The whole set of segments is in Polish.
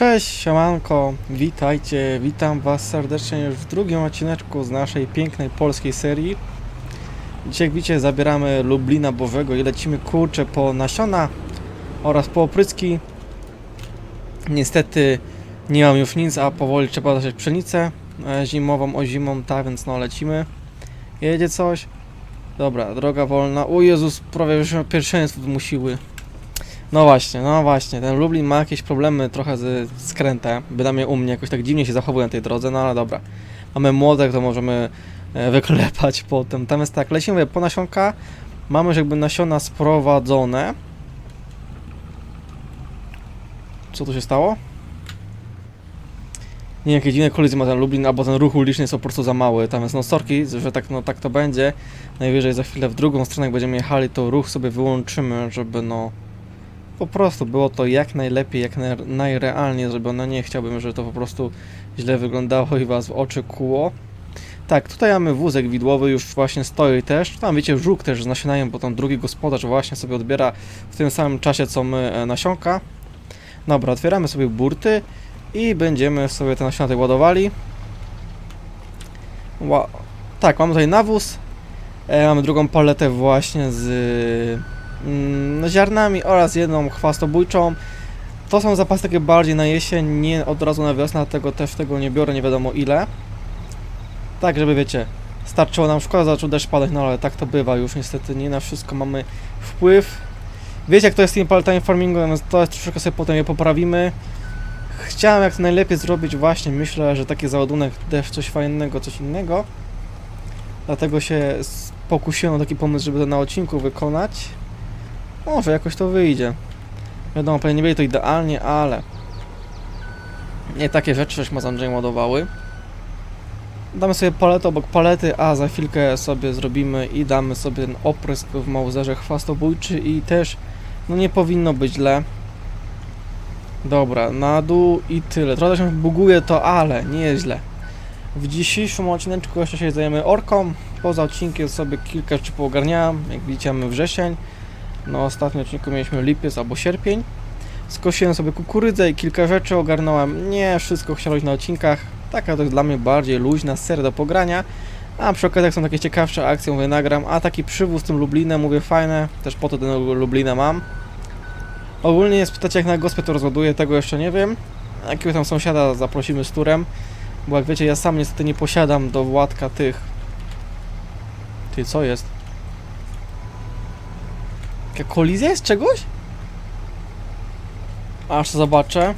Cześć, siemanko, witajcie, witam was serdecznie już w drugim odcineczku z naszej pięknej polskiej serii. Dzisiaj jak widzicie zabieramy Lublina Bożego i lecimy kurcze po nasiona oraz po opryski. Niestety nie mam już nic, a powoli trzeba zacząć pszenicę e, zimową, o zimą, tak więc no lecimy. Jedzie coś? Dobra, droga wolna. O Jezus, prawie już pierwszeństwo wymusiły. No właśnie, no właśnie, ten Lublin ma jakieś problemy trochę z skrętem, bynajmniej u mnie jakoś tak dziwnie się zachowuje na tej drodze, no ale dobra. Mamy młodek, to możemy e, wyklepać potem. Tam jest tak, lecimy po nasionka, mamy już jakby nasiona sprowadzone. Co tu się stało? Nie jakie dziwne kolizje ma ten Lublin, albo ten ruch uliczny jest po prostu za mały. Tam jest no sorki, że tak, no, tak to będzie. Najwyżej za chwilę w drugą stronę, jak będziemy jechali, to ruch sobie wyłączymy, żeby no po prostu było to jak najlepiej, jak naj, najrealniej zrobione. Nie chciałbym, żeby to po prostu źle wyglądało i was w oczy kuło. Tak, tutaj mamy wózek widłowy, już właśnie stoi też. Tam wiecie, żuk też z nasionaniem, bo tam drugi gospodarz właśnie sobie odbiera w tym samym czasie co my e, nasionka. Dobra, otwieramy sobie burty i będziemy sobie te nasiona tutaj ładowali. Ła tak, mamy tutaj nawóz. E, mamy drugą paletę właśnie z ziarnami oraz jedną chwastobójczą. To są zapasy takie bardziej na jesień, nie od razu na wiosnę, dlatego też tego nie biorę nie wiadomo ile. Tak, żeby wiecie, starczyło nam szkoda, zaczął deszcz padać, no ale tak to bywa już niestety, nie na wszystko mamy wpływ. Wiecie jak to jest z tymi paletami farmingu, no to troszeczkę sobie potem je poprawimy. Chciałem jak najlepiej zrobić właśnie, myślę, że taki załadunek też coś fajnego, coś innego. Dlatego się pokusiłem o taki pomysł, żeby to na odcinku wykonać. Może jakoś to wyjdzie. Wiadomo, pewnie nie będzie to idealnie, ale nie takie rzeczy żeśmy z Andrzejem ładowały. Damy sobie paletę obok palety, a za chwilkę sobie zrobimy i damy sobie ten oprysk w Mauzerze chwastobójczy i też no nie powinno być źle. Dobra, na dół i tyle. Trochę się buguje to, ale nie jest źle. W dzisiejszym odcineczku jeszcze się zajmiemy orką. Poza odcinkiem sobie kilka rzeczy poogarniałem. Jak widzicie mamy wrzesień. Na ostatnim odcinku mieliśmy lipiec albo sierpień. Skosiłem sobie kukurydzę i kilka rzeczy ogarnąłem. Nie wszystko chciałem robić na odcinkach. Taka to jest dla mnie bardziej luźna seria do pogrania. A przy okazji jak są takie ciekawsze akcje, mówię nagram. A taki przywóz z tym Lublinem, mówię fajne. Też po to ten Lublina mam. Ogólnie jest pytacie jak na gospę to rozładuję, tego jeszcze nie wiem. Jakiego tam sąsiada zaprosimy z turem. Bo jak wiecie, ja sam niestety nie posiadam do Władka tych... Ty, co jest? Kolizja jest czegoś? Aż zobaczę.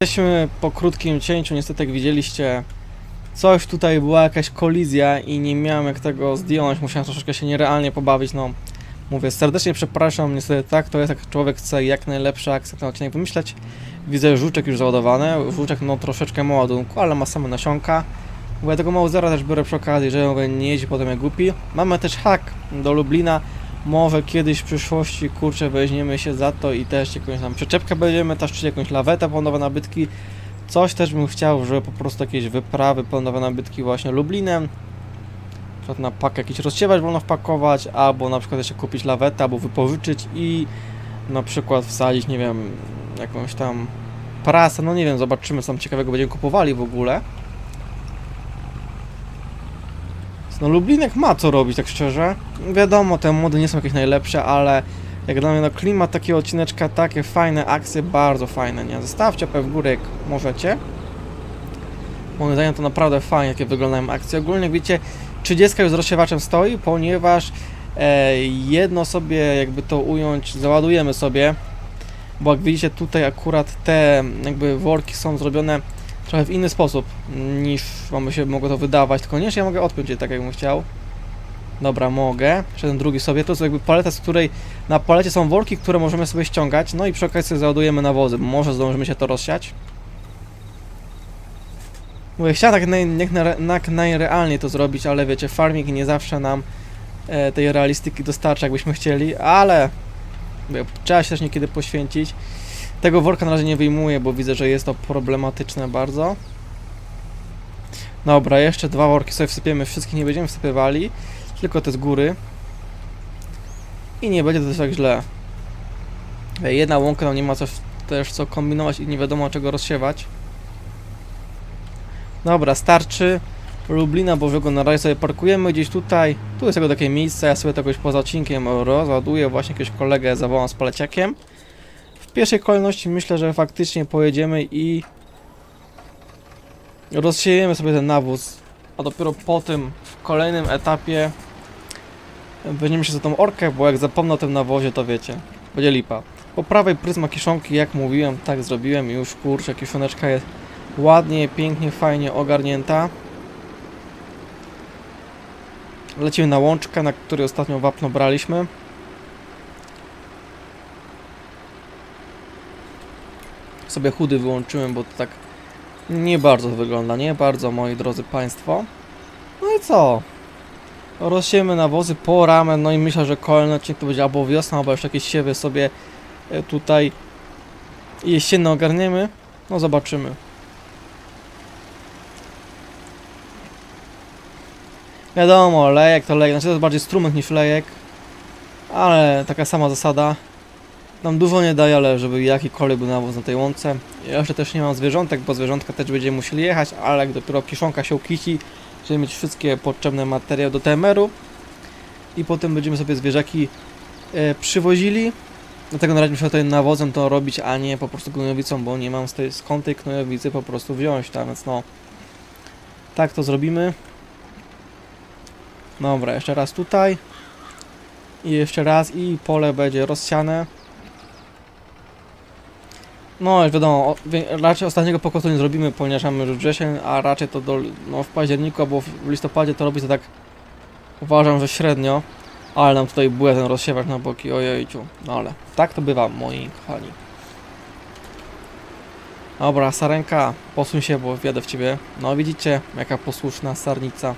Jesteśmy po krótkim cięciu, niestety jak widzieliście coś tutaj była jakaś kolizja i nie miałem jak tego zdjąć, musiałem troszeczkę się nierealnie pobawić, no mówię, serdecznie przepraszam, niestety tak, to jest jak człowiek chce jak najlepsze akcje na odcinek wymyśleć. Widzę żuczek już załadowany, żuczek no troszeczkę ma ładunku, ale ma same nasionka. Mówię, tego Mausera też biorę przy okazji, że mówię, nie jeździ potem jak głupi. Mamy też hak do Lublina, może kiedyś w przyszłości, kurczę, weźmiemy się za to i też jakąś tam przyczepkę będziemy też czy jakąś lawetę po nabytki. Coś też bym chciał, żeby po prostu jakieś wyprawy po nabytki właśnie Lublinem. Na przykład na pak jakiś rozsiewać wolno wpakować, albo na przykład jeszcze kupić lawetę, albo wypożyczyć i na przykład wsadzić, nie wiem, jakąś tam prasę, no nie wiem, zobaczymy co tam ciekawego będziemy kupowali w ogóle. No Lublinek ma co robić, tak szczerze. Wiadomo, te mody nie są jakieś najlepsze, ale jak dla mnie no klimat takiego odcineczka, takie fajne akcje, bardzo fajne, nie? Zostawcie łapę w górę jak możecie. Moim zdaniem to naprawdę fajnie, jakie wyglądają akcje. Ogólnie jak widzicie, 30 już z rozsiewaczem stoi, ponieważ e, jedno sobie, jakby to ująć, załadujemy sobie, bo jak widzicie tutaj akurat te jakby worki są zrobione trochę w inny sposób niż wam by się mogło to wydawać, tylko nie, że ja mogę odpiąć je tak jakbym chciał. Dobra, mogę. Jeszcze ten drugi sobie. To jest jakby paleta, z której na palecie są worki, które możemy sobie ściągać. No i przy okazji załadujemy nawozy. Może zdążymy się to rozsiać. Mówię, chciałem tak naj, jak, jak najrealniej to zrobić, ale wiecie, farming nie zawsze nam e, tej realistyki dostarcza, jakbyśmy chcieli, ale mówię, trzeba się też niekiedy poświęcić. Tego worka na razie nie wyjmuję, bo widzę, że jest to problematyczne bardzo. Dobra, jeszcze dwa worki sobie wsypiemy, wszystkich nie będziemy wsypywali, tylko te z góry. i nie będzie to też tak źle. Jedna łąka, no nie ma coś też co kombinować i nie wiadomo czego rozsiewać. Dobra, starczy. Lublina Bożego na razie sobie parkujemy gdzieś tutaj. Tu jest tego takie miejsce, ja sobie to jakoś poza odcinkiem rozładuję, właśnie jakiegoś kolegę zawołam z paleciakiem. Pierwszej kolejności myślę, że faktycznie pojedziemy i rozsiejemy sobie ten nawóz, a dopiero po tym w kolejnym etapie weźmiemy się za tą orkę, bo jak zapomnę o tym nawozie, to wiecie, będzie lipa. Po prawej pryzma kiszonki, jak mówiłem, tak zrobiłem i już kurczę, kiszoneczka jest ładnie, pięknie, fajnie ogarnięta. Lecimy na łączkę, na której ostatnio wapno braliśmy. Sobie chudy wyłączyłem, bo to tak nie bardzo wygląda, nie bardzo, moi drodzy Państwo. No i co? Rozsiemy nawozy po ramę, no i myślę, że kolejny odcinek to będzie albo wiosna, albo jeszcze jakieś siewy sobie e, tutaj jesienne ogarniemy. No zobaczymy. Wiadomo, lejek to lejek, znaczy to jest bardziej strumyk niż lejek, ale taka sama zasada. Nam dużo nie daje, ale żeby jakikolwiek był nawóz na tej łące. Ja jeszcze też nie mam zwierzątek, bo zwierzątka też będziemy musieli jechać, ale jak dopiero kiszonka się ukici, żeby mieć wszystkie potrzebne materiały do TMR-u i potem będziemy sobie zwierzaki e, przywozili. Dlatego na razie muszę tutaj nawozem to robić, a nie po prostu gnojowicą, bo nie mam z tej, skąd tej gnojowicy po prostu wziąć, tak więc no. Tak to zrobimy. Dobra, jeszcze raz tutaj. I jeszcze raz i pole będzie rozsiane. No, wiadomo, raczej ostatniego pokosu nie zrobimy, ponieważ mamy już wrzesień, a raczej to do, no, w październiku albo w listopadzie to robić to tak uważam, że średnio. Ale nam tutaj ten rozsiewacz na boki, ojejciu. No ale tak to bywa, moi kochani. Dobra, sarenka, posuń się, bo wjadę w ciebie. No widzicie, jaka posłuszna sarnica.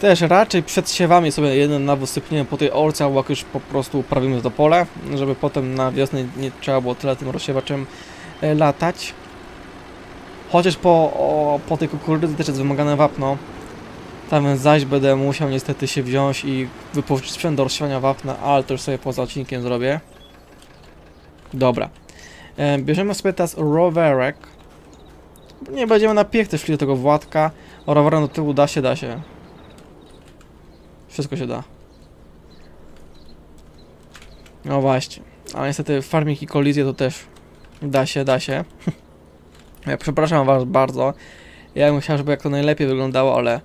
Też raczej przed siewami sobie jeden nawóz sypniemy po tej orce, albo jak już po prostu uprawimy to pole, żeby potem na wiosnę nie trzeba było tyle tym rozsiewaczem e, latać. Chociaż po, o, po tej kukurydzy też jest wymagane wapno. Tam zaś będę musiał niestety się wziąć i wypożyczyć sprzęt do rozsiewania wapna, ale to już sobie poza odcinkiem zrobię. Dobra. E, bierzemy sobie teraz rowerek. Nie będziemy na piech też szli do tego Władka. O rowerem do tyłu da się, da się. Wszystko się da. No właśnie. Ale niestety farming i kolizje to też da się, da się. ja przepraszam was bardzo. Ja bym chciał, żeby jak to najlepiej wyglądało, ale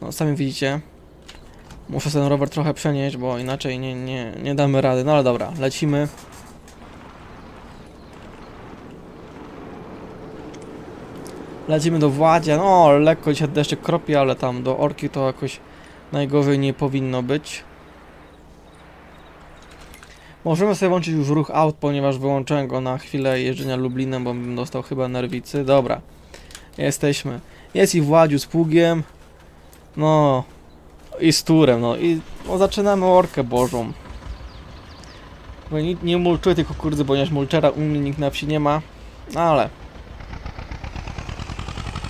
no sami widzicie. Muszę ten rower trochę przenieść, bo inaczej nie, nie, nie damy rady. No ale dobra, lecimy. Lecimy do Władzia. No, lekko dzisiaj deszczyk kropi, ale tam do Orki to jakoś najgorzej nie powinno być. Możemy sobie włączyć już ruch aut, ponieważ wyłączyłem go na chwilę jeżdżenia Lublinem, bo bym dostał chyba nerwicy. Dobra, jesteśmy. Jest i Władziu z pługiem. No, i z turem, no i no, zaczynamy orkę bożą. Bo nie, nie mulczuję tej kukurydzy, ponieważ mulczera u mnie nikt na wsi nie ma. Ale...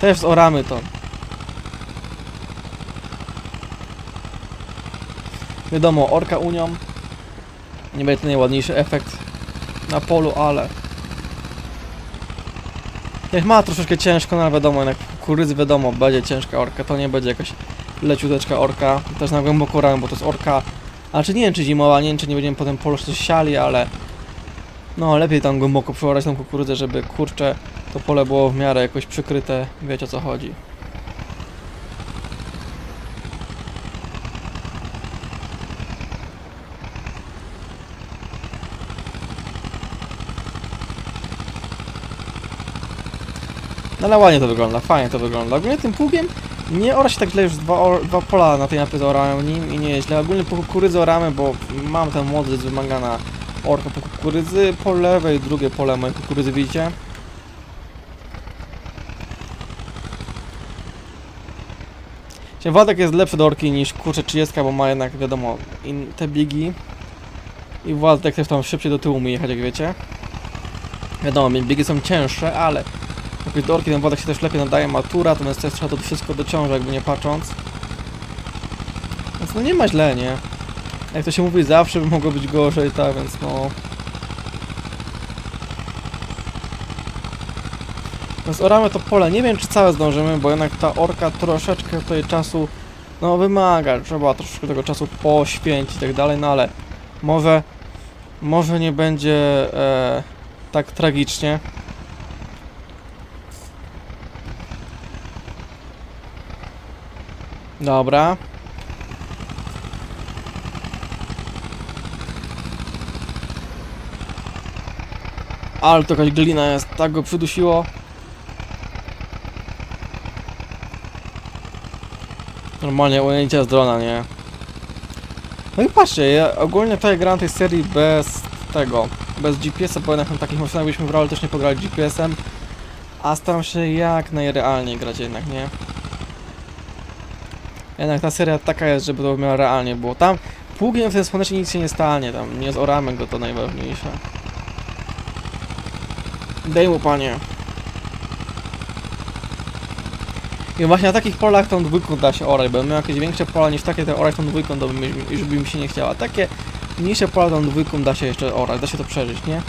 Też zoramy to. Wiadomo, orka unią. Nie będzie to najładniejszy efekt na polu, ale... Jak ma troszeczkę ciężko, no ale wiadomo, jednak kukurydzy wiadomo, będzie ciężka orka, to nie będzie jakaś leciuteczka orka. Też na głęboko ramy, bo to jest orka... A czy nie wiem, czy zimowa, nie wiem, czy nie będziemy potem polu coś siali, ale... No, lepiej tam głęboko przeorać tą kukurydzę, żeby, kurczę, to pole było w miarę jakoś przykryte, wiecie o co chodzi. No ale ładnie to wygląda, fajnie to wygląda. Ogólnie tym pługiem nie ora się tak źle, już dwa, dwa pola na tej mapie zaorałem nim i nie jest źle. Ogólnie po kukurydzy oramy, bo mam ten młody z wymagana orka po kukurydzy. Po lewej, drugie pole mojej kukurydzy widzicie. Się Władek jest lepszy do orki niż kurczę 30, bo ma jednak wiadomo te biegi. I Władek też tam szybciej do tyłu umie jechać, jak wiecie. Wiadomo, biegi są cięższe, ale jak do orki ten Władek się też lepiej nadaje, matura, natomiast też trzeba to wszystko dociążać, jakby nie patrząc. więc no nie ma źle, nie? Jak to się mówi, zawsze by mogło być gorzej, tak, więc no... Więc oramy to pole, nie wiem czy całe zdążymy, bo jednak ta orka troszeczkę tutaj czasu, no wymaga, trzeba troszeczkę tego czasu poświęcić i tak dalej, no ale może, może nie będzie e, tak tragicznie. Dobra. Ale to jakaś glina jest, tak go przydusiło. Normalnie ujęcie z drona, nie? No i patrzcie, ja ogólnie tutaj gram tej serii bez tego, bez GPS-a, bo jednak na takich maszynach byśmy w realu też nie pograli GPS-em. A staram się jak najrealniej grać jednak, nie? Jednak ta seria taka jest, żeby to miało realnie było. Tam pługiem w ten słoneczny nic się nie stanie, tam nie zoramy go, to najważniejsze. Daj mu panie. I właśnie na takich polach tą dwójką da się orać, bo miał jakieś większe pola niż takie, to orać tą dwójką to by mi, już by mi się nie chciała. Takie mniejsze pola tą dwójką da się jeszcze orać, da się to przeżyć, nie?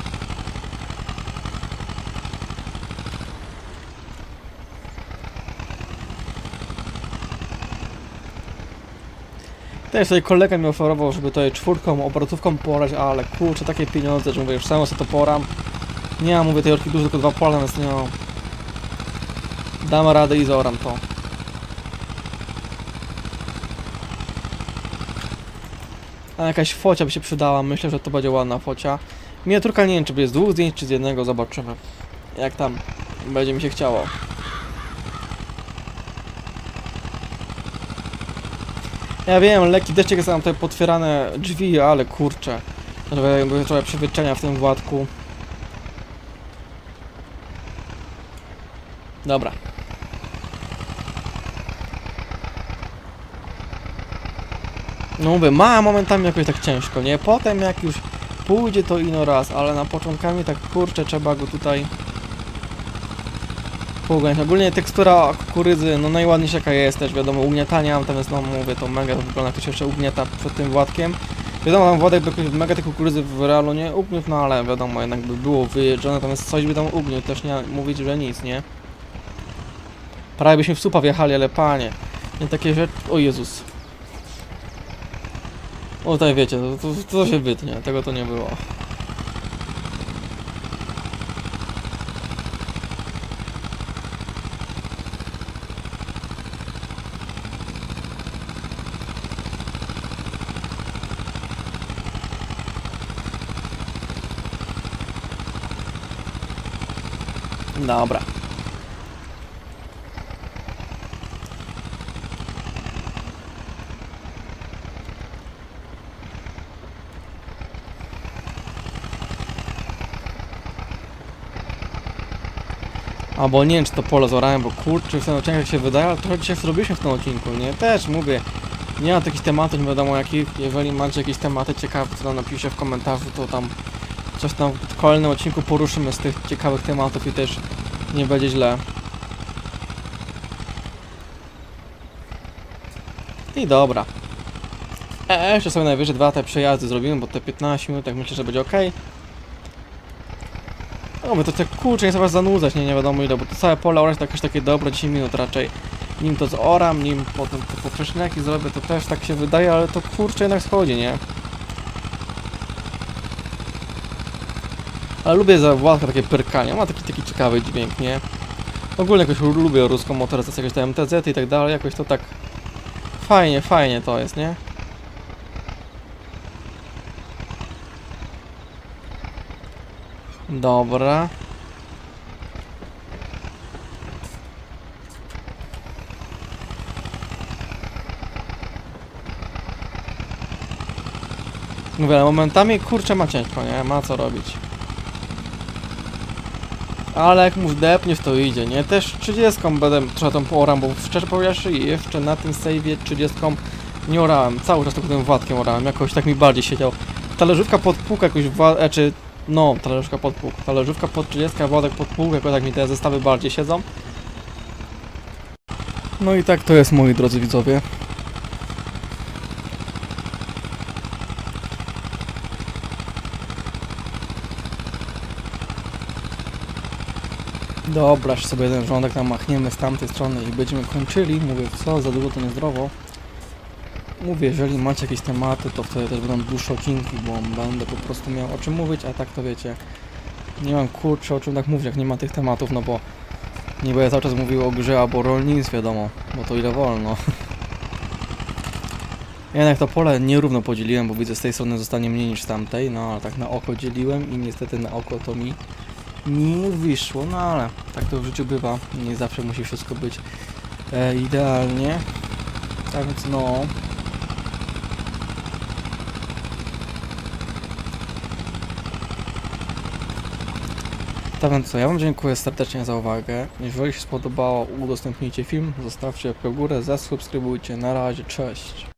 Też tutaj kolega mi oferował, żeby tutaj czwórką, obrotówką porać, ale kurczę, takie pieniądze, że mówię, już samo sobie to poram. Nie mam, mówię, tej orki dużo, tylko dwa pola, więc nie mam. Dam radę i zoram to. A jakaś focia by się przydała, myślę, że to będzie ładna focia. Miniaturka nie wiem, czy będzie z dwóch zdjęć, czy z jednego, zobaczymy. Jak tam będzie mi się chciało. Ja wiem, lekki deszczyk tam tutaj potwierane drzwi, ale kurczę. Jakby trochę przewietrzenia w tym Władku. Dobra. No mówię, ma momentami jakoś tak ciężko, nie? Potem jak już pójdzie to ino raz, ale na początkami tak kurczę trzeba go tutaj połgać. Ogólnie tekstura kukurydzy, no najładniejsza jaka jest też, wiadomo, ugniatania, natomiast no mówię, to mega to wygląda, się jeszcze ugniata przed tym Władkiem. Wiadomo, tam Władek by mega tej kukurydzy w realu nie ugniótł, no ale wiadomo, jednak by było wyjeżdżone, natomiast coś by tam ugniótł, też nie mówić, że nic, nie? Prawie byśmy w supa wjechali, ale panie, nie takie rzeczy, o Jezus. O, tutaj wiecie, to, to, to się wytnie, tego to nie było. Dobra. Albo nie wiem, czy to pole zorałem, bo kurczę, w tym odcinku się wydaje, ale trochę dzisiaj zrobiliśmy w tym odcinku, nie? Też mówię, nie ma takich tematów, nie wiadomo jakich. Jeżeli macie jakieś tematy ciekawe, to napiszcie w komentarzu, to tam coś tam w kolejnym odcinku poruszymy z tych ciekawych tematów i też nie będzie źle. I dobra. E, jeszcze sobie najwyżej dwa te przejazdy zrobimy, bo te 15 minut, tak myślę, że będzie ok. No, bo to te kurczę nie trzeba zanudzać, nie, nie wiadomo ile, bo to całe pole orać to jakieś takie dobre 10 minut raczej. Nim to zoram, nim potem te poprzeczniaki zrobię, to też tak się wydaje, ale to kurczę jednak schodzi, nie? Ale lubię za takie pyrkanie, ma taki, taki ciekawy dźwięk, nie? Ogólnie jakoś lubię ruską motoryzację, jakieś te MTZ i tak dalej, jakoś to tak fajnie, fajnie to jest, nie? Dobra. Mówię, momentami kurczę ma ciężko, nie? Ma co robić. Ale jak mu wdepniesz to idzie, nie? Też 30 będę trochę tą poram, bo szczerze powiedziawszy jeszcze na tym save'ie 30 nie orałem. Cały czas tylko tym Władkiem orałem, jakoś tak mi bardziej siedział. Talerzówka pod półkę jakoś, wa- e, czy no, talerzówka pod pług. Talerzówka pod 30, Władek pod pług, jakoś tak mi te zestawy bardziej siedzą. No i tak to jest, moi drodzy widzowie. Dobra, jeszcze sobie jeden rządek tam machniemy z tamtej strony i będziemy kończyli. Mówię, co, za długo to niezdrowo. Mówię, jeżeli macie jakieś tematy, to wtedy też będą dłuższe odcinki, bo będę po prostu miał o czym mówić, a tak to wiecie, nie mam kurczę o czym tak mówić, jak nie ma tych tematów, no bo nie będę cały czas mówił o grze albo rolnictwie, wiadomo, bo to ile wolno. Jednak to pole nierówno podzieliłem, bo widzę z tej strony zostanie mniej niż z tamtej, no ale tak na oko dzieliłem i niestety na oko to mi nie wyszło, no ale tak to w życiu bywa, nie zawsze musi wszystko być e, idealnie. Tak więc no. Tak więc co, ja wam dziękuję serdecznie za uwagę. Jeżeli się spodobało, udostępnijcie film, zostawcie łapkę w górę, zasubskrybujcie. Na razie, cześć.